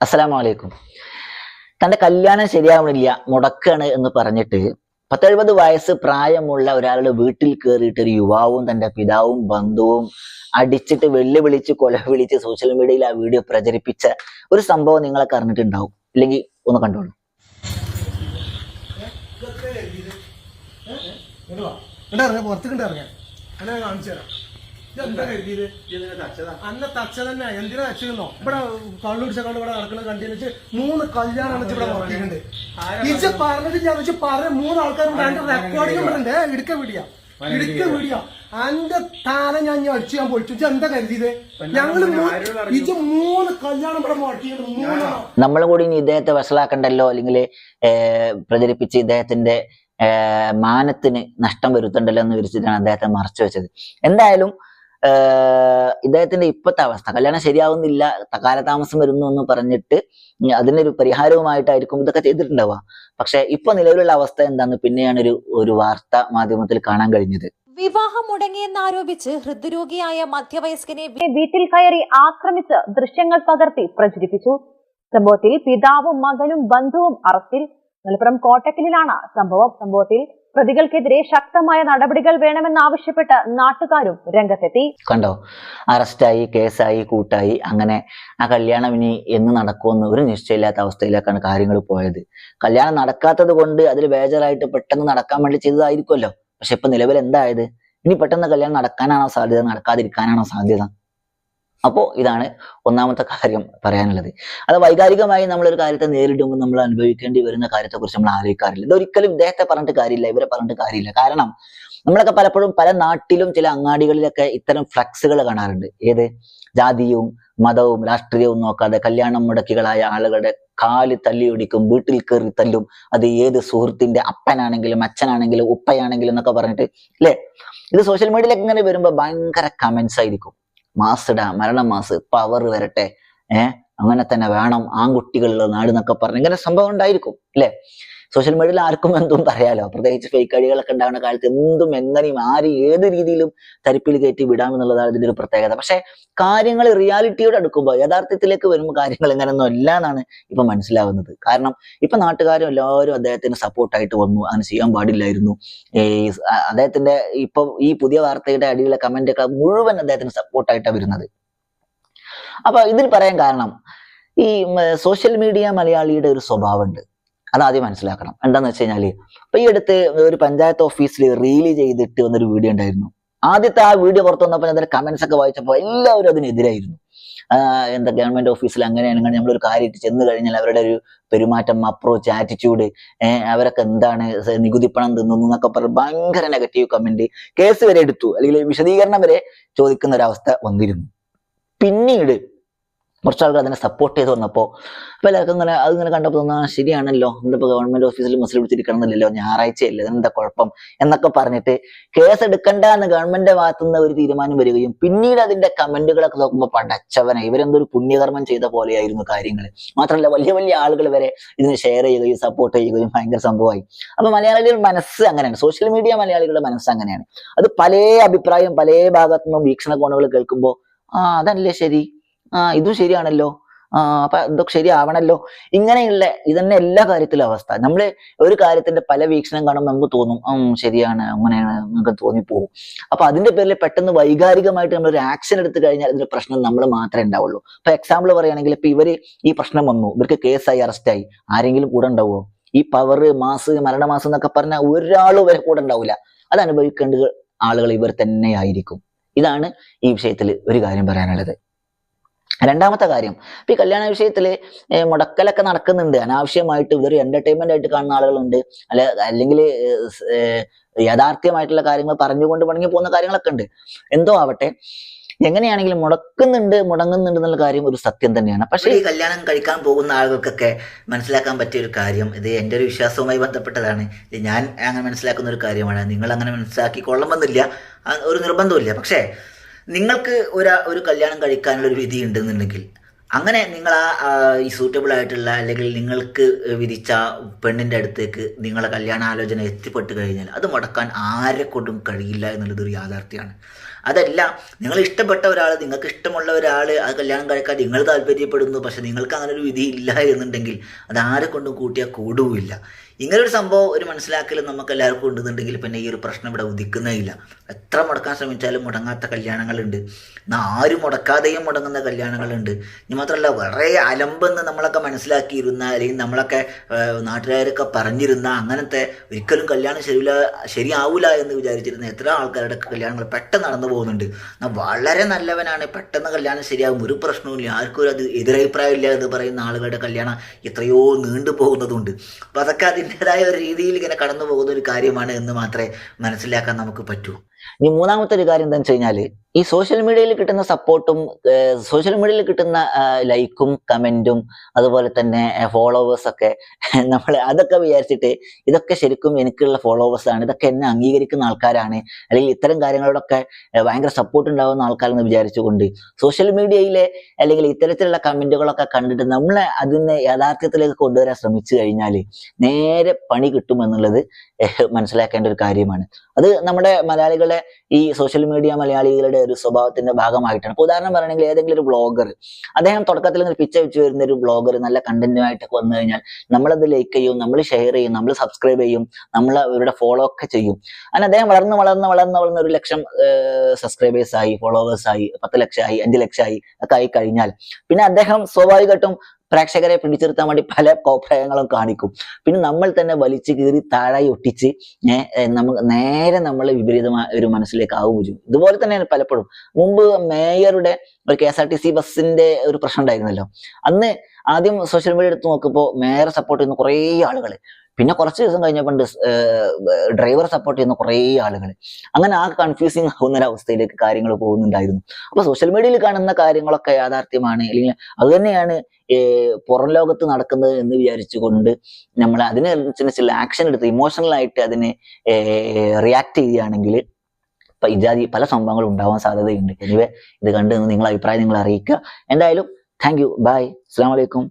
അസ്സലാമു അലൈക്കും തന്റെ കല്യാണം ശരിയാവണില്ല മുടക്കാണ് എന്ന് പറഞ്ഞിട്ട് പത്തെഴുപത് വയസ്സ് പ്രായമുള്ള ഒരാളുടെ വീട്ടിൽ കയറിയിട്ട് ഒരു യുവാവും തന്റെ പിതാവും ബന്ധുവും അടിച്ചിട്ട് വെല്ലുവിളിച്ച് കൊല വിളിച്ച് സോഷ്യൽ മീഡിയയിൽ ആ വീഡിയോ പ്രചരിപ്പിച്ച ഒരു സംഭവം നിങ്ങളൊക്കെ അറിഞ്ഞിട്ടുണ്ടാവും ഇല്ലെങ്കിൽ ഒന്ന് കണ്ടോളൂ പുറത്തേക്ക് ഇറങ്ങാം ഇറങ്ങ്. എന്നെ ഞാൻ കാണിച്ചു തരാം. ഇതെന്താ കരുതിയത്? അന്ന തച്ച തന്നെ. എന്തിനാ അച്ഛനോ ഇവിടെ കള്ളു പിടിച്ചോണ്ട് ഇവിടെ നടക്കുന്ന കണ്ടിന്ന് വെച്ച് മൂന്ന് കല്യാണം വെച്ച് ഇവിടെ നടത്തിയിട്ടുണ്ട്. ഇജ്ജ് ഞാൻ വെച്ച് പറഞ്ഞ മൂന്ന് ആൾക്കാരുണ്ട്. അതിന്റെ റെക്കോർഡിംഗ് ഇവിടെ ഉണ്ട് ഇടുക്ക വീടിയ ഇടുക്ക വീടിയ അന്റെ താര ഞാൻ അടിച്ചു ഞാൻ പൊളിച്ചു. എന്താ കരുതിയത്? ഞങ്ങൾ മൂ- മൂന്ന് കല്യാണം ഇവിടെ മുടക്കിയിട്ടുണ്ട് നമ്മൾ കൂടി ഇനി ഇദ്ദേഹത്തെ വഷളാക്കണ്ടല്ലോ? അല്ലെങ്കിൽ പ്രചരിപ്പിച്ച് ഇദ്ദേഹത്തിന്റെ ഏർ, മാനത്തിന് നഷ്ടം വരുത്തണ്ടല്ലോ എന്ന് വിരിച്ചിട്ടാണ് അദ്ദേഹത്തെ മറച്ചു വെച്ചത്. എന്തായാലും ഇദ്ദേഹത്തിന്റെ ഇപ്പോഴത്തെ അവസ്ഥ. കല്യാണം ശരിയാവുന്നില്ല കാലതാമസം വരുന്നു എന്ന് പറഞ്ഞിട്ട് അതിനൊരു പരിഹാരവുമായിട്ടായിരിക്കും ഇതൊക്കെ ചെയ്തിട്ടുണ്ടാവുക. പക്ഷെ ഇപ്പൊ നിലവിലുള്ള അവസ്ഥ എന്താന്ന് പിന്നെയാണ് ഒരു ഒരു വാർത്താ മാധ്യമത്തിൽ കാണാൻ കഴിഞ്ഞത്. വിവാഹം മുടങ്ങിയെന്നാരോപിച്ച് ഹൃദ്രോഗിയായ മധ്യവയസ്കനെ വീട്ടിൽ കയറി ആക്രമിച്ച് ദൃശ്യങ്ങൾ പകർത്തി പ്രചരിപ്പിച്ചു. സംഭവത്തിൽ പിതാവും മകനും ബന്ധുവും അറസ്റ്റിൽ. മലപ്പുറം കോട്ടക്കലിലാണ് സംഭവം. സംഭവത്തിൽ പ്രതികൾക്കെതിരെ ശക്തമായ നടപടികൾ വേണമെന്നാവശ്യപ്പെട്ട് നാട്ടുകാരും രംഗത്തെത്തി. കണ്ടോ? അറസ്റ്റായി കേസായി കൂട്ടായി. അങ്ങനെ ആ കല്യാണം ഇനി എന്ന് നടക്കുമെന്ന് ഒരു നിശ്ചയമില്ലാത്ത അവസ്ഥയിലേക്കാണ് കാര്യങ്ങൾ പോയത്. കല്യാണം നടക്കാത്തത് കൊണ്ട് അതിൽ ബേജറായിട്ട് പെട്ടെന്ന് നടക്കാൻ വേണ്ടി ചെയ്തതായിരിക്കുമല്ലോ. പക്ഷെ ഇപ്പൊ നിലവിൽ എന്തായത്? ഇനി പെട്ടെന്ന് കല്യാണം നടക്കാനാണോ സാധ്യത? നടക്കാതിരിക്കാനാണോ സാധ്യത? അപ്പോ ഇതാണ് ഒന്നാമത്തെ കാര്യം പറയാനുള്ളത്. അത് വൈകാരികമായി നമ്മളൊരു കാര്യത്തെ നേരിടുമ്പോൾ നമ്മൾ അനുഭവിക്കേണ്ടി വരുന്ന കാര്യത്തെക്കുറിച്ച് നമ്മൾ ആലോചിക്കാറില്ല. ഇതൊരിക്കലും ഇദ്ദേഹത്തെ പറഞ്ഞിട്ട് കാര്യമില്ല ഇവരെ പറഞ്ഞിട്ട് കാര്യമില്ല. കാരണം നമ്മളൊക്കെ പലപ്പോഴും പല നാട്ടിലും ചില അങ്ങാടികളിലൊക്കെ ഇത്തരം ഫ്ലക്സുകൾ കാണാറുണ്ട്. ഏത്? ജാതിയും മതവും രാഷ്ട്രീയവും നോക്കാതെ കല്യാണം മുടക്കികളായ ആളുകളുടെ കാൽ തല്ലിയൊടിക്കും വീട്ടിൽ കയറി തല്ലും. അത് ഏത് സുഹൃത്തിന്റെ അപ്പനാണെങ്കിലും അച്ഛനാണെങ്കിലും ഉപ്പയാണെങ്കിലും എന്നൊക്കെ പറഞ്ഞിട്ട് അല്ലേ ഇത് സോഷ്യൽ മീഡിയയിലൊക്കെ ഇങ്ങനെ വരുമ്പോൾ ഭയങ്കര കമന്റ്സ് ആയിരിക്കും. മാസിട മരണ മാസ് പവർ വരട്ടെ. ഏഹ് അങ്ങനെ തന്നെ വേണം ആൺകുട്ടികളുള്ള നാട് എന്നൊക്കെ പറഞ്ഞ് ഇങ്ങനെ സംഭവം ഉണ്ടായിരിക്കും അല്ലേ? സോഷ്യൽ മീഡിയയിൽ ആർക്കും എന്തും പറയാലോ. പ്രത്യേകിച്ച് ഫേക്ക് ഐഡികളൊക്കെ ഉണ്ടാകുന്ന കാലത്ത് എന്തും എങ്ങനെയും ആര് ഏത് രീതിയിലും തരിപ്പിൽ കയറ്റി വിടാമെന്നുള്ളതാണ് ഇതിന്റെ ഒരു പ്രത്യേകത. പക്ഷെ കാര്യങ്ങൾ റിയാലിറ്റിയോട് അടുക്കുമ്പോൾ യഥാർത്ഥത്തിലേക്ക് വരുമ്പോൾ കാര്യങ്ങൾ എങ്ങനെയൊന്നും അല്ല എന്നാണ് ഇപ്പൊ മനസ്സിലാവുന്നത്. കാരണം ഇപ്പൊ നാട്ടുകാരും എല്ലാവരും അദ്ദേഹത്തിന് സപ്പോർട്ടായിട്ട് വന്നു. അങ്ങനെ ചെയ്യാൻ പാടില്ലായിരുന്നു. ഈ സ് അ- അദ്ദേഹത്തിന്റെ ഇപ്പൊ ഈ പുതിയ വാർത്തയുടെ അടിയിലെ കമന്റ് ഒക്കെ മുഴുവൻ അദ്ദേഹത്തിന് സപ്പോർട്ടായിട്ടാണ് വരുന്നത്. അപ്പൊ ഇതിൽ പറയാൻ കാരണം ഈ സോഷ്യൽ മീഡിയ മലയാളിയുടെ ഒരു സ്വഭാവമുണ്ട്. അത് ആദ്യം മനസ്സിലാക്കണം. എന്താന്ന് വെച്ച് കഴിഞ്ഞാൽ ഇപ്പൊ ഈ അടുത്ത് ഒരു പഞ്ചായത്ത് ഓഫീസിൽ റീൽ ചെയ്തിട്ട് വന്നൊരു വീഡിയോ ഉണ്ടായിരുന്നു. ആദ്യത്തെ ആ വീഡിയോ പുറത്തു വന്നപ്പോൾ അതിന്റെ കമന്റ്സ് ഒക്കെ വായിച്ചപ്പോൾ എല്ലാവരും അതിനെതിരായിരുന്നു. എന്താ ഗവൺമെന്റ് ഓഫീസിൽ അങ്ങനെയാണ് ഇങ്ങനെ നമ്മളൊരു കാര്യമായിട്ട് ചെന്ന് കഴിഞ്ഞാൽ അവരുടെ ഒരു പെരുമാറ്റം അപ്രോച്ച് ആറ്റിറ്റ്യൂഡ് അവരൊക്കെ എന്താണ് നികുതി പണം തിന്നുന്നു എന്നൊക്കെ പറഞ്ഞ് ഭയങ്കര നെഗറ്റീവ് കമന്റ് കേസ് വരെ എടുത്തു. അല്ലെങ്കിൽ വിശദീകരണം വരെ ചോദിക്കുന്ന ഒരവസ്ഥ വന്നിരുന്നു. പിന്നീട് കുറച്ച് ആൾക്കാർ അതിനെ സപ്പോർട്ട് ചെയ്ത് വന്നപ്പോൾ അപ്പൊ എല്ലാവർക്കും ഇങ്ങനെ അത് ഇങ്ങനെ കണ്ടപ്പോൾ തോന്നാ ശരിയാണല്ലോ. എന്തിപ്പോൾ ഗവൺമെന്റ് ഓഫീസിൽ മുസ്ലിം പിടിച്ചിരിക്കണമെന്നില്ലല്ലോ ഞായറാഴ്ചയല്ലേ എന്താ കുഴപ്പം? എന്നൊക്കെ പറഞ്ഞിട്ട് കേസ് എടുക്കണ്ട എന്ന് ഗവൺമെന്റിന്റെ ഭാഗത്തു നിന്ന് ഒരു തീരുമാനം വരികയും പിന്നീട് അതിന്റെ കമന്റുകളൊക്കെ നോക്കുമ്പോൾ പടച്ചവനെ ഇവരെന്തൊരു പുണ്യകർമ്മം ചെയ്ത പോലെയായിരുന്നു കാര്യങ്ങൾ മാത്രമല്ല വലിയ വലിയ ആളുകൾ വരെ ഇതിന് ഷെയർ ചെയ്യുകയും സപ്പോർട്ട് ചെയ്യുകയും ഭയങ്കര സംഭവമായി. അപ്പൊ മലയാളികളുടെ മനസ്സ് അങ്ങനെയാണ്. സോഷ്യൽ മീഡിയ മലയാളികളുടെ മനസ്സ് അങ്ങനെയാണ്. അത് പല അഭിപ്രായം പല ഭാഗത്തു നിന്നും വീക്ഷണകോണുകൾ കേൾക്കുമ്പോൾ ആ അതല്ലേ ശരി? ആ ഇതും ശരിയാണല്ലോ. ആ അപ്പൊ ഇതൊക്കെ ശരിയാവണല്ലോ. ഇങ്ങനെയുള്ള ഇതന്നെ എല്ലാ കാര്യത്തിലും അവസ്ഥ. നമ്മൾ ഒരു കാര്യത്തിന്റെ പല വീക്ഷണം കാണുമ്പോൾ നമുക്ക് തോന്നും ശരിയാണ് അങ്ങനെയാണ് നമുക്ക് തോന്നിപ്പോകും. അപ്പൊ അതിന്റെ പേരിൽ പെട്ടെന്ന് വൈകാരികമായിട്ട് നമ്മൾ ഒരു ആക്ഷൻ എടുത്തു കഴിഞ്ഞാൽ ഇതിന്റെ പ്രശ്നം നമ്മൾ മാത്രമേ ഉണ്ടാവുള്ളൂ. അപ്പൊ എക്സാമ്പിൾ പറയുകയാണെങ്കിൽ ഇപ്പൊ ഇവർ ഈ പ്രശ്നം വന്നു. ഇവർക്ക് കേസായി അറസ്റ്റായി ആരെങ്കിലും കൂടെ ഉണ്ടാവുമോ ഈ പവർ മാസ് മരണമാസം എന്നൊക്കെ പറഞ്ഞാൽ ഒരാളും വരെ കൂടെ ഉണ്ടാവില്ല. അത് അനുഭവിക്കേണ്ട ആളുകൾ ഇവർ തന്നെയായിരിക്കും. ഇതാണ് ഈ വിഷയത്തിൽ ഒരു കാര്യം പറയാനുള്ളത്. രണ്ടാമത്തെ കാര്യം ഇപ്പൊ ഈ കല്യാണ വിഷയത്തിൽ മുടക്കലൊക്കെ നടക്കുന്നുണ്ട്. അനാവശ്യമായിട്ട് ഇതൊരു എന്റർടൈൻമെന്റ് ആയിട്ട് കാണുന്ന ആളുകളുണ്ട്. അല്ല അല്ലെങ്കിൽ യാഥാർത്ഥ്യമായിട്ടുള്ള കാര്യങ്ങൾ പറഞ്ഞുകൊണ്ട് പണങ്ങി പോകുന്ന കാര്യങ്ങളൊക്കെ ഉണ്ട്. എന്തോ ആവട്ടെ എങ്ങനെയാണെങ്കിലും മുടക്കുന്നുണ്ട് മുടങ്ങുന്നുണ്ട് എന്നുള്ള കാര്യം ഒരു സത്യം തന്നെയാണ്. പക്ഷേ ഈ കല്യാണം കഴിക്കാൻ പോകുന്ന ആളുകൾക്കൊക്കെ മനസ്സിലാക്കാൻ പറ്റിയ ഒരു കാര്യം ഇത് എന്റെ ഒരു വിശ്വാസവുമായി ബന്ധപ്പെട്ടതാണ്. ഇത് ഞാൻ അങ്ങനെ മനസ്സിലാക്കുന്ന ഒരു കാര്യമാണ്. നിങ്ങൾ അങ്ങനെ മനസ്സിലാക്കി കൊള്ളണമെന്നില്ല ഒരു നിർബന്ധമില്ല പക്ഷേ നിങ്ങൾക്ക് ഒരു ഒരു കല്യാണം കഴിക്കാനുള്ള ഒരു വിധി ഉണ്ടെന്നുണ്ടെങ്കിൽ അങ്ങനെ നിങ്ങൾ ആ ഈ സൂറ്റബിൾ ആയിട്ടുള്ള അല്ലെങ്കിൽ നിങ്ങൾക്ക് വിധിച്ച പെണ്ണിന്റെ അടുത്തേക്ക് നിങ്ങളെ കല്യാണാലോചന എത്തിപ്പെട്ട് കഴിഞ്ഞാൽ അത് മുടക്കാൻ ആരെ കൊണ്ടും കഴിയില്ല എന്നുള്ളത് ഒരു യാഥാർത്ഥ്യമാണ്. അതല്ല നിങ്ങൾ ഇഷ്ടപ്പെട്ട ഒരാൾ നിങ്ങൾക്ക് ഇഷ്ടമുള്ള ഒരാൾ അത് കല്യാണം കഴിക്കാൻ നിങ്ങൾ താല്പര്യപ്പെടുന്നു പക്ഷെ നിങ്ങൾക്ക് അങ്ങനെ ഒരു വിധി ഇല്ല എന്നുണ്ടെങ്കിൽ അത് ആരെ കൊണ്ടും കൂട്ടിയാൽ കൂടുമില്ല ഇങ്ങനൊരു സംഭവം ഒരു മനസ്സിലാക്കൽ നമുക്ക് എല്ലാവർക്കും ഉണ്ടെന്നുണ്ടെങ്കിൽ പിന്നെ ഈ ഒരു പ്രശ്നം ഇവിടെ ഉദിക്കുന്നേ ഇല്ല എത്ര മുടക്കാൻ ശ്രമിച്ചാലും മുടങ്ങാത്ത കല്യാണങ്ങളുണ്ട്. എന്നാൽ ആരും മുടക്കാതെയും മുടങ്ങുന്ന കല്യാണങ്ങളുണ്ട്. ഇനി മാത്രമല്ല വളരെ അലമ്പെന്ന് നമ്മളൊക്കെ മനസ്സിലാക്കിയിരുന്ന അല്ലെങ്കിൽ നമ്മളൊക്കെ നാട്ടുകാരൊക്കെ പറഞ്ഞിരുന്ന അങ്ങനത്തെ ഒരിക്കലും കല്യാണം ശരിയില്ല ശരിയാവില്ല എന്ന് വിചാരിച്ചിരുന്ന എത്ര ആൾക്കാരുടെ കല്യാണങ്ങൾ പെട്ടെന്ന് നടന്നു പോകുന്നുണ്ട്. എന്നാൽ വളരെ നല്ലവനാണ്. പെട്ടെന്ന് കല്യാണം ശരിയാകും ഒരു പ്രശ്നവുമില്ല ആർക്കും അത് എതിരഭിപ്രായമില്ല എന്ന് പറയുന്ന ആളുകളുടെ കല്യാണം എത്രയോ നീണ്ടു പോകുന്നതുണ്ട്. അപ്പോൾ അതൊക്കെ അതിന്റെതായ ഒരു രീതിയിൽ ഇങ്ങനെ കടന്നു പോകുന്ന ഒരു കാര്യമാണ് എന്ന് മാത്രമേ മനസ്സിലാക്കാൻ നമുക്ക് പറ്റൂ. ഇനി മൂന്നാമത്തെ ഒരു കാര്യം എന്താണെന്ന് വെച്ച് കഴിഞ്ഞാൽ ഈ സോഷ്യൽ മീഡിയയിൽ കിട്ടുന്ന സപ്പോർട്ടും സോഷ്യൽ മീഡിയയിൽ കിട്ടുന്ന ലൈക്കും കമന്റും അതുപോലെ തന്നെ ഫോളോവേഴ്സ് ഒക്കെ നമ്മൾ അതൊക്കെ വിചാരിച്ചിട്ട് ഇതൊക്കെ ശരിക്കും എനിക്കുള്ള ഫോളോവേഴ്സ് ആണ്. ഇതൊക്കെ എന്നെ അംഗീകരിക്കുന്ന ആൾക്കാരാണ്. അല്ലെങ്കിൽ ഇത്തരം കാര്യങ്ങളോടൊക്കെ ഭയങ്കര സപ്പോർട്ട് ഉണ്ടാകുന്ന ആൾക്കാരെന്ന് വിചാരിച്ചുകൊണ്ട് സോഷ്യൽ മീഡിയയിലെ അല്ലെങ്കിൽ ഇത്തരത്തിലുള്ള കമന്റുകളൊക്കെ കണ്ടിട്ട് നമ്മൾ അതിനെ യാഥാർത്ഥ്യത്തിലേക്ക് കൊണ്ടുവരാൻ ശ്രമിച്ചു കഴിഞ്ഞാൽ നേരെ പണി കിട്ടുമെന്നുള്ളത് മനസ്സിലാക്കേണ്ട ഒരു കാര്യമാണ്. അത് നമ്മുടെ മലയാളികളെ ഈ സോഷ്യൽ മീഡിയ മലയാളികളുടെ ഒരു സ്വഭാവത്തിന്റെ ഭാഗമായിട്ടാണ്. ഇപ്പൊ ഉദാഹരണം പറയണെങ്കിൽ ഏതെങ്കിലും ഒരു ബ്ലോഗർ അദ്ദേഹം തുടക്കത്തിൽ നിന്ന് പിച്ച വെച്ച് വരുന്ന ഒരു ബ്ലോഗർ നല്ല കണ്ടന്റുമായിട്ടൊക്കെ വന്നു കഴിഞ്ഞാൽ നമ്മളത് ലൈക്ക് ചെയ്യും നമ്മൾ ഷെയർ ചെയ്യും നമ്മൾ സബ്സ്ക്രൈബ് ചെയ്യും നമ്മൾ അവരുടെ ഫോളോ ഒക്കെ ചെയ്യും. അങ്ങനെ അദ്ദേഹം വളർന്ന് വളർന്ന് വളർന്ന് വളർന്ന് ഒരു ലക്ഷം സബ്സ്ക്രൈബേഴ്സ് ആയി ഫോളോവേഴ്സ് ആയി പത്ത് ലക്ഷമായി അഞ്ച് ലക്ഷമായി ഒക്കെ ആയി കഴിഞ്ഞാൽ പിന്നെ അദ്ദേഹം സ്വാഭാവികമായിട്ടും പ്രേക്ഷകരെ പിടിച്ചിരുത്താൻ വേണ്ടി പല കോപ്രയങ്ങളും കാണിക്കും. പിന്നെ നമ്മൾ തന്നെ വലിച്ചു കീറി താഴായി ഒട്ടിച്ച് നമുക്ക് നേരെ നമ്മൾ വിപരീതമായ ഒരു മനസ്സിലേക്ക് ആവുകയും ചെയ്യും. ഇതുപോലെ തന്നെയാണ് പലപ്പോഴും. മുമ്പ് മേയറുടെ ഒരു K S R T C ബസ്സിന്റെ ഒരു പ്രശ്നം ഉണ്ടായിരുന്നല്ലോ. അന്ന് ആദ്യം സോഷ്യൽ മീഡിയ എടുത്ത് നോക്കുമ്പോൾ മേയറെ സപ്പോർട്ട് ചെയ്യുന്ന കുറേ ആളുകൾ പിന്നെ കുറച്ച് ദിവസം കഴിഞ്ഞപ്പോൾ ഡ്രൈവർ സപ്പോർട്ട് ചെയ്യുന്ന കുറേ ആളുകൾ അങ്ങനെ ആ കൺഫ്യൂസിങ് ആവുന്ന ഒരു അവസ്ഥയിലേക്ക് കാര്യങ്ങൾ പോകുന്നുണ്ടായിരുന്നു. അപ്പോൾ സോഷ്യൽ മീഡിയയിൽ കാണുന്ന കാര്യങ്ങളൊക്കെ യാഥാർത്ഥ്യമാണ്. അല്ലെങ്കിൽ അത് തന്നെയാണ് പുറം ലോകത്ത് നടക്കുന്നത് എന്ന് വിചാരിച്ചുകൊണ്ട് നമ്മൾ അതിന് ചില ചില ആക്ഷൻ എടുത്ത് ഇമോഷണൽ ആയിട്ട് അതിനെ റിയാക്ട് ചെയ്യുകയാണെങ്കിൽ ഇജാതി പല സംഭവങ്ങളും ഉണ്ടാവാൻ സാധ്യതയുണ്ട്. എനിവേ ഇത് കണ്ട് നിങ്ങളെ അഭിപ്രായം നിങ്ങൾ അറിയിക്കുക. എന്തായാലും താങ്ക് യു ബൈ അസ്സാം വലൈക്കും